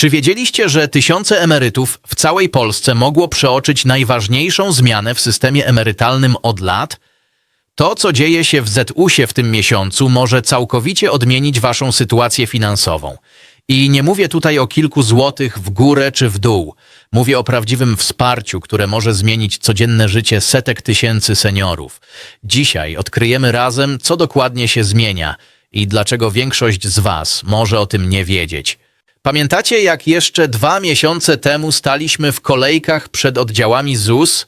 Czy wiedzieliście, że tysiące emerytów w całej Polsce mogło przeoczyć najważniejszą zmianę w systemie emerytalnym od lat? To, co dzieje się w ZUS-ie w tym miesiącu, może całkowicie odmienić waszą sytuację finansową. I nie mówię tutaj o kilku złotych w górę czy w dół. Mówię o prawdziwym wsparciu, które może zmienić codzienne życie setek tysięcy seniorów. Dzisiaj odkryjemy razem, co dokładnie się zmienia i dlaczego większość z was może o tym nie wiedzieć. Pamiętacie, jak jeszcze dwa miesiące temu staliśmy w kolejkach przed oddziałami ZUS?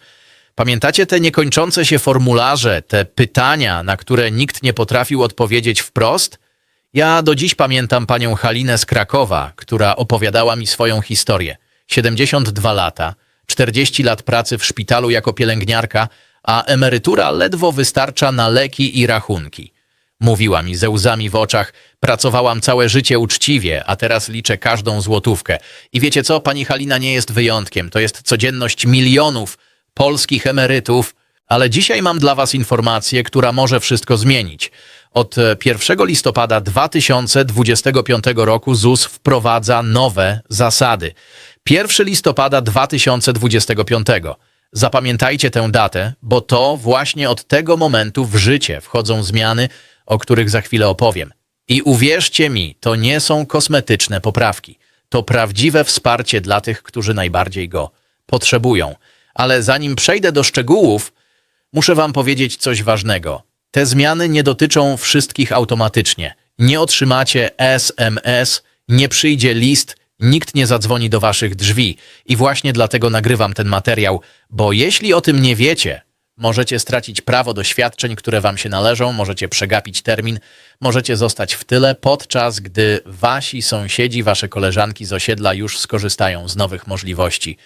Pamiętacie te niekończące się formularze, te pytania, na które nikt nie potrafił odpowiedzieć wprost? Ja do dziś pamiętam panią Halinę z Krakowa, która opowiadała mi swoją historię. 72 lata, 40 lat pracy w szpitalu jako pielęgniarka, a emerytura ledwo wystarcza na leki i rachunki. Mówiła mi ze łzami w oczach, pracowałam całe życie uczciwie, a teraz liczę każdą złotówkę. I wiecie co, pani Halina nie jest wyjątkiem, to jest codzienność milionów polskich emerytów, ale dzisiaj mam dla was informację, która może wszystko zmienić. Od e, 1 listopada 2025 roku ZUS wprowadza nowe zasady. 1 listopada 2025. Zapamiętajcie tę datę, bo to właśnie od tego momentu w życie wchodzą zmiany, o których za chwilę opowiem. I uwierzcie mi, to nie są kosmetyczne poprawki. To prawdziwe wsparcie dla tych, którzy najbardziej go potrzebują. Ale zanim przejdę do szczegółów, muszę wam powiedzieć coś ważnego. Te zmiany nie dotyczą wszystkich automatycznie. Nie otrzymacie SMS, nie przyjdzie list, nikt nie zadzwoni do waszych drzwi. I właśnie dlatego nagrywam ten materiał, bo jeśli o tym nie wiecie, możecie stracić prawo do świadczeń, które wam się należą, możecie przegapić termin, możecie zostać w tyle, podczas gdy wasi sąsiedzi, wasze koleżanki z osiedla już skorzystają z nowych możliwości.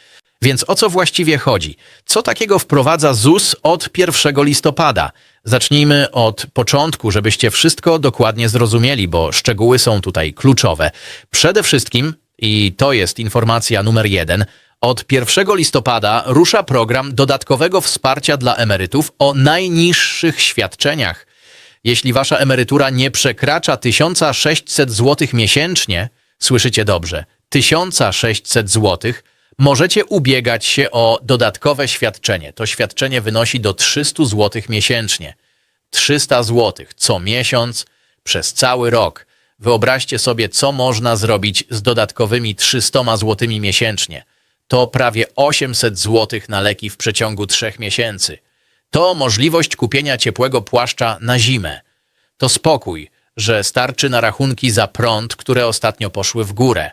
Więc o co właściwie chodzi? Co takiego wprowadza ZUS od 1 listopada? Zacznijmy od początku, żebyście wszystko dokładnie zrozumieli, bo szczegóły są tutaj kluczowe. Przede wszystkim, i to jest informacja numer jeden, od 1 listopada rusza program dodatkowego wsparcia dla emerytów o najniższych świadczeniach. Jeśli wasza emerytura nie przekracza 1600 zł miesięcznie, słyszycie dobrze, 1600 zł, możecie ubiegać się o dodatkowe świadczenie. To świadczenie wynosi do 300 zł miesięcznie. 300 zł co miesiąc przez cały rok. Wyobraźcie sobie, co można zrobić z dodatkowymi 300 zł miesięcznie. To prawie 800 zł na leki w przeciągu 3 miesięcy. To możliwość kupienia ciepłego płaszcza na zimę. To spokój, że starczy na rachunki za prąd, które ostatnio poszły w górę.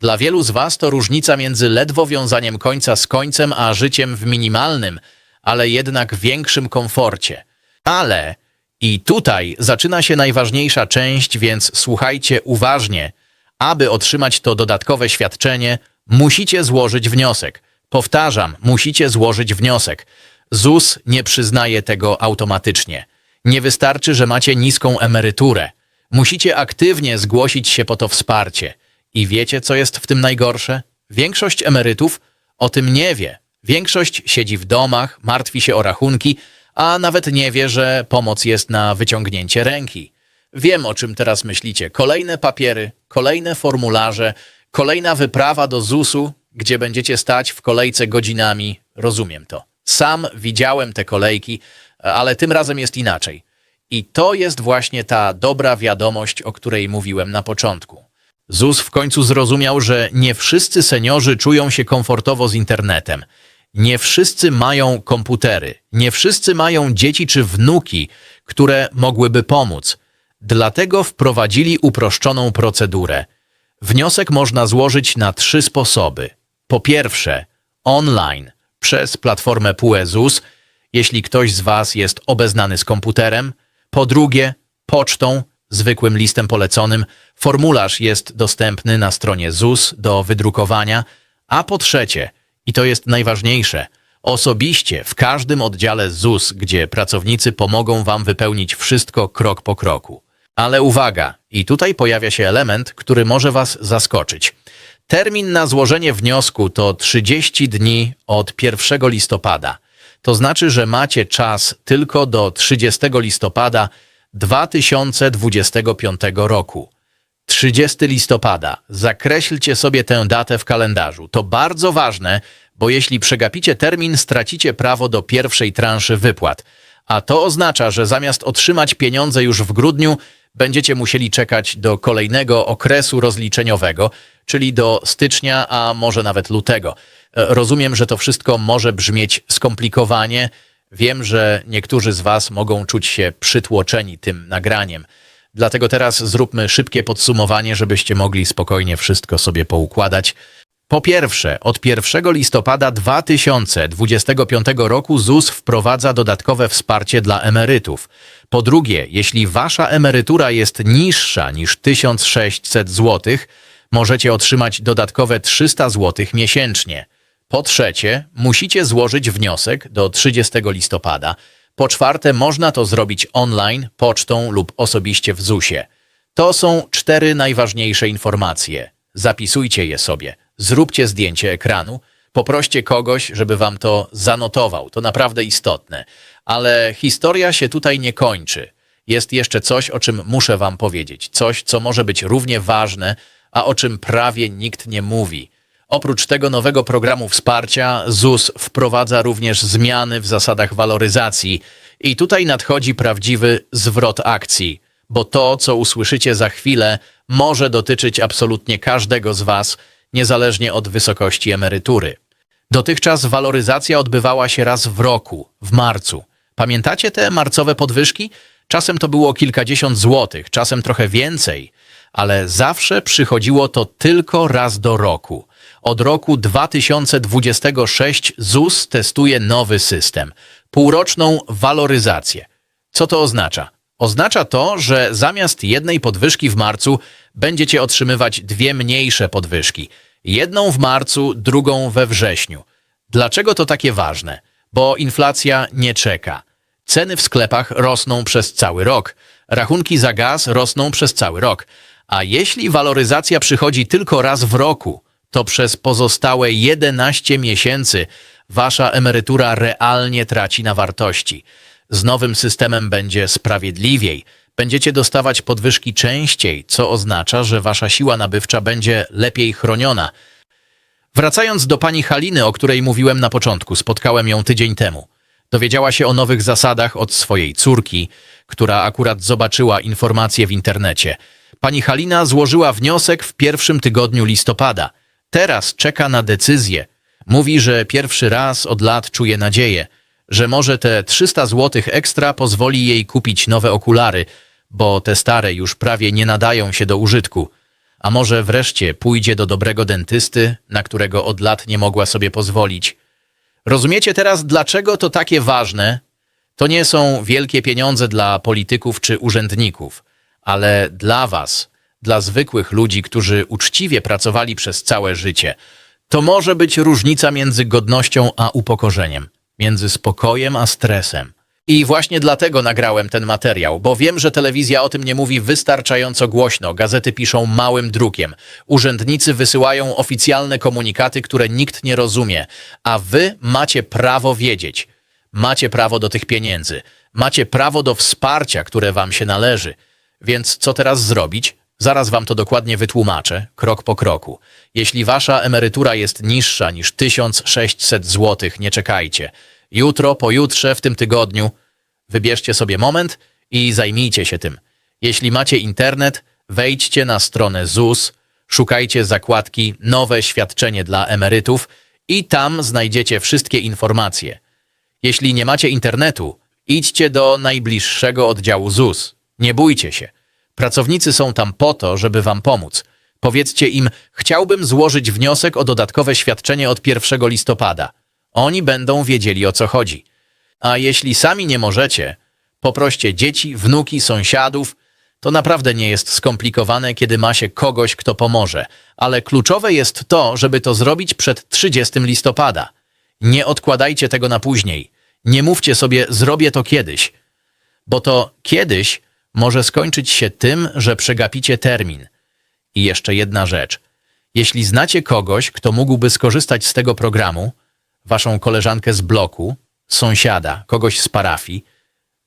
Dla wielu z Was to różnica między ledwo wiązaniem końca z końcem, a życiem w minimalnym, ale jednak większym komforcie. Ale i tutaj zaczyna się najważniejsza część, więc słuchajcie uważnie. Aby otrzymać to dodatkowe świadczenie, musicie złożyć wniosek. Powtarzam, musicie złożyć wniosek. ZUS nie przyznaje tego automatycznie. Nie wystarczy, że macie niską emeryturę. Musicie aktywnie zgłosić się po to wsparcie. I wiecie, co jest w tym najgorsze? Większość emerytów o tym nie wie. Większość siedzi w domach, martwi się o rachunki, a nawet nie wie, że pomoc jest na wyciągnięcie ręki. Wiem, o czym teraz myślicie. Kolejne papiery, kolejne formularze, kolejna wyprawa do ZUS-u, gdzie będziecie stać w kolejce godzinami. Rozumiem to. Sam widziałem te kolejki, ale tym razem jest inaczej. I to jest właśnie ta dobra wiadomość, o której mówiłem na początku. ZUS w końcu zrozumiał, że nie wszyscy seniorzy czują się komfortowo z internetem. Nie wszyscy mają komputery, nie wszyscy mają dzieci czy wnuki, które mogłyby pomóc. Dlatego wprowadzili uproszczoną procedurę. Wniosek można złożyć na trzy sposoby. Po pierwsze, online, przez platformę PUE-ZUS, jeśli ktoś z Was jest obeznany z komputerem. Po drugie, pocztą, zwykłym listem poleconym. Formularz jest dostępny na stronie ZUS do wydrukowania. A po trzecie, i to jest najważniejsze, osobiście w każdym oddziale ZUS, gdzie pracownicy pomogą Wam wypełnić wszystko krok po kroku. Ale uwaga, i tutaj pojawia się element, który może Was zaskoczyć. Termin na złożenie wniosku to 30 dni od 1 listopada. To znaczy, że macie czas tylko do 30 listopada 2025 roku. 30 listopada. Zakreślcie sobie tę datę w kalendarzu. To bardzo ważne, bo jeśli przegapicie termin, stracicie prawo do pierwszej transzy wypłat. A to oznacza, że zamiast otrzymać pieniądze już w grudniu, będziecie musieli czekać do kolejnego okresu rozliczeniowego, czyli do stycznia, a może nawet lutego. E, Rozumiem, że to wszystko może brzmieć skomplikowanie. Wiem, że niektórzy z Was mogą czuć się przytłoczeni tym nagraniem. Dlatego teraz zróbmy szybkie podsumowanie, żebyście mogli spokojnie wszystko sobie poukładać. Po pierwsze, od 1 listopada 2025 roku ZUS wprowadza dodatkowe wsparcie dla emerytów. Po drugie, jeśli wasza emerytura jest niższa niż 1600 zł, możecie otrzymać dodatkowe 300 zł miesięcznie. Po trzecie, musicie złożyć wniosek do 30 listopada. Po czwarte, można to zrobić online, pocztą lub osobiście w ZUS-ie. To są cztery najważniejsze informacje. Zapisujcie je sobie. Zróbcie zdjęcie ekranu. Poproście kogoś, żeby wam to zanotował. To naprawdę istotne. Ale historia się tutaj nie kończy. Jest jeszcze coś, o czym muszę wam powiedzieć. Coś, co może być równie ważne, a o czym prawie nikt nie mówi. Oprócz tego nowego programu wsparcia, ZUS wprowadza również zmiany w zasadach waloryzacji. I tutaj nadchodzi prawdziwy zwrot akcji, bo to, co usłyszycie za chwilę, może dotyczyć absolutnie każdego z Was, niezależnie od wysokości emerytury. Dotychczas waloryzacja odbywała się raz w roku, w marcu. Pamiętacie te marcowe podwyżki? Czasem to było kilkadziesiąt złotych, czasem trochę więcej, ale zawsze przychodziło to tylko raz do roku. Od roku 2026 ZUS testuje nowy system półroczną waloryzację. Co to oznacza? Oznacza to, że zamiast jednej podwyżki w marcu będziecie otrzymywać dwie mniejsze podwyżki. Jedną w marcu, drugą we wrześniu. Dlaczego to takie ważne? Bo inflacja nie czeka. Ceny w sklepach rosną przez cały rok. Rachunki za gaz rosną przez cały rok. A jeśli waloryzacja przychodzi tylko raz w roku, to przez pozostałe 11 miesięcy wasza emerytura realnie traci na wartości. Z nowym systemem będzie sprawiedliwiej. Będziecie dostawać podwyżki częściej, co oznacza, że wasza siła nabywcza będzie lepiej chroniona. Wracając do pani Haliny, o której mówiłem na początku, spotkałem ją tydzień temu. Dowiedziała się o nowych zasadach od swojej córki, która akurat zobaczyła informacje w internecie. Pani Halina złożyła wniosek w pierwszym tygodniu listopada. Teraz czeka na decyzję. Mówi, że pierwszy raz od lat czuje nadzieję, że może te 300 zł ekstra pozwoli jej kupić nowe okulary, bo te stare już prawie nie nadają się do użytku. A może wreszcie pójdzie do dobrego dentysty, na którego od lat nie mogła sobie pozwolić. Rozumiecie teraz, dlaczego to takie ważne? To nie są wielkie pieniądze dla polityków czy urzędników, ale dla was, dla zwykłych ludzi, którzy uczciwie pracowali przez całe życie. To może być różnica między godnością a upokorzeniem, między spokojem a stresem. I właśnie dlatego nagrałem ten materiał, bo wiem, że telewizja o tym nie mówi wystarczająco głośno, gazety piszą małym drukiem, urzędnicy wysyłają oficjalne komunikaty, które nikt nie rozumie, a wy macie prawo wiedzieć. Macie prawo do tych pieniędzy, macie prawo do wsparcia, które wam się należy. Więc co teraz zrobić? Zaraz wam to dokładnie wytłumaczę, krok po kroku. Jeśli wasza emerytura jest niższa niż 1600 zł, nie czekajcie. Jutro, pojutrze, w tym tygodniu wybierzcie sobie moment i zajmijcie się tym. Jeśli macie internet, wejdźcie na stronę ZUS, szukajcie zakładki Nowe świadczenie dla emerytów i tam znajdziecie wszystkie informacje. Jeśli nie macie internetu, idźcie do najbliższego oddziału ZUS. Nie bójcie się. Pracownicy są tam po to, żeby wam pomóc. Powiedzcie im, chciałbym złożyć wniosek o dodatkowe świadczenie od 1 listopada. Oni będą wiedzieli o co chodzi. A jeśli sami nie możecie, poproście dzieci, wnuki, sąsiadów. To naprawdę nie jest skomplikowane, kiedy ma się kogoś, kto pomoże, ale kluczowe jest to, żeby to zrobić przed 30 listopada. Nie odkładajcie tego na później. Nie mówcie sobie, zrobię to kiedyś, bo to kiedyś może skończyć się tym, że przegapicie termin. I jeszcze jedna rzecz. Jeśli znacie kogoś, kto mógłby skorzystać z tego programu, waszą koleżankę z bloku, sąsiada, kogoś z parafii,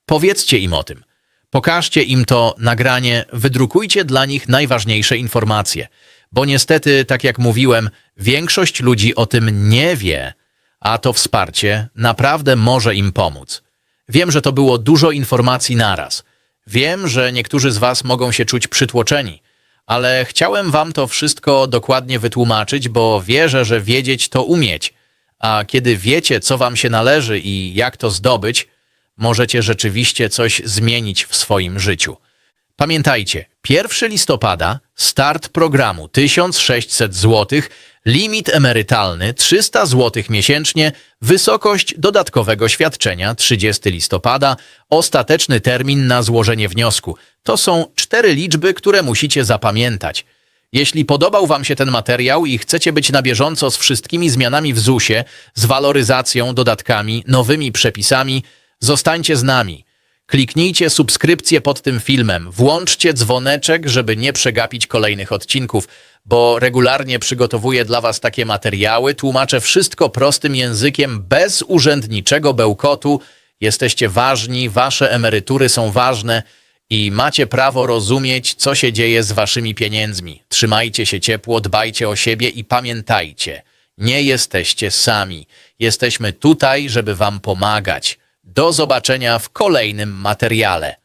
powiedzcie im o tym. Pokażcie im to nagranie, wydrukujcie dla nich najważniejsze informacje. Bo niestety, tak jak mówiłem, większość ludzi o tym nie wie, a to wsparcie naprawdę może im pomóc. Wiem, że to było dużo informacji naraz. Wiem, że niektórzy z Was mogą się czuć przytłoczeni, ale chciałem Wam to wszystko dokładnie wytłumaczyć, bo wierzę, że wiedzieć to umieć. A kiedy wiecie, co Wam się należy i jak to zdobyć, możecie rzeczywiście coś zmienić w swoim życiu. Pamiętajcie, 1 listopada start programu 1600 zł, limit emerytalny 300 zł miesięcznie, wysokość dodatkowego świadczenia 30 listopada, ostateczny termin na złożenie wniosku. To są cztery liczby, które musicie zapamiętać. Jeśli podobał Wam się ten materiał i chcecie być na bieżąco z wszystkimi zmianami w ZUS-ie, z waloryzacją, dodatkami, nowymi przepisami, zostańcie z nami. Kliknijcie subskrypcję pod tym filmem, włączcie dzwoneczek, żeby nie przegapić kolejnych odcinków, bo regularnie przygotowuję dla Was takie materiały, tłumaczę wszystko prostym językiem, bez urzędniczego bełkotu. Jesteście ważni, Wasze emerytury są ważne i macie prawo rozumieć, co się dzieje z Waszymi pieniędzmi. Trzymajcie się ciepło, dbajcie o siebie i pamiętajcie, nie jesteście sami. Jesteśmy tutaj, żeby Wam pomagać. Do zobaczenia w kolejnym materiale.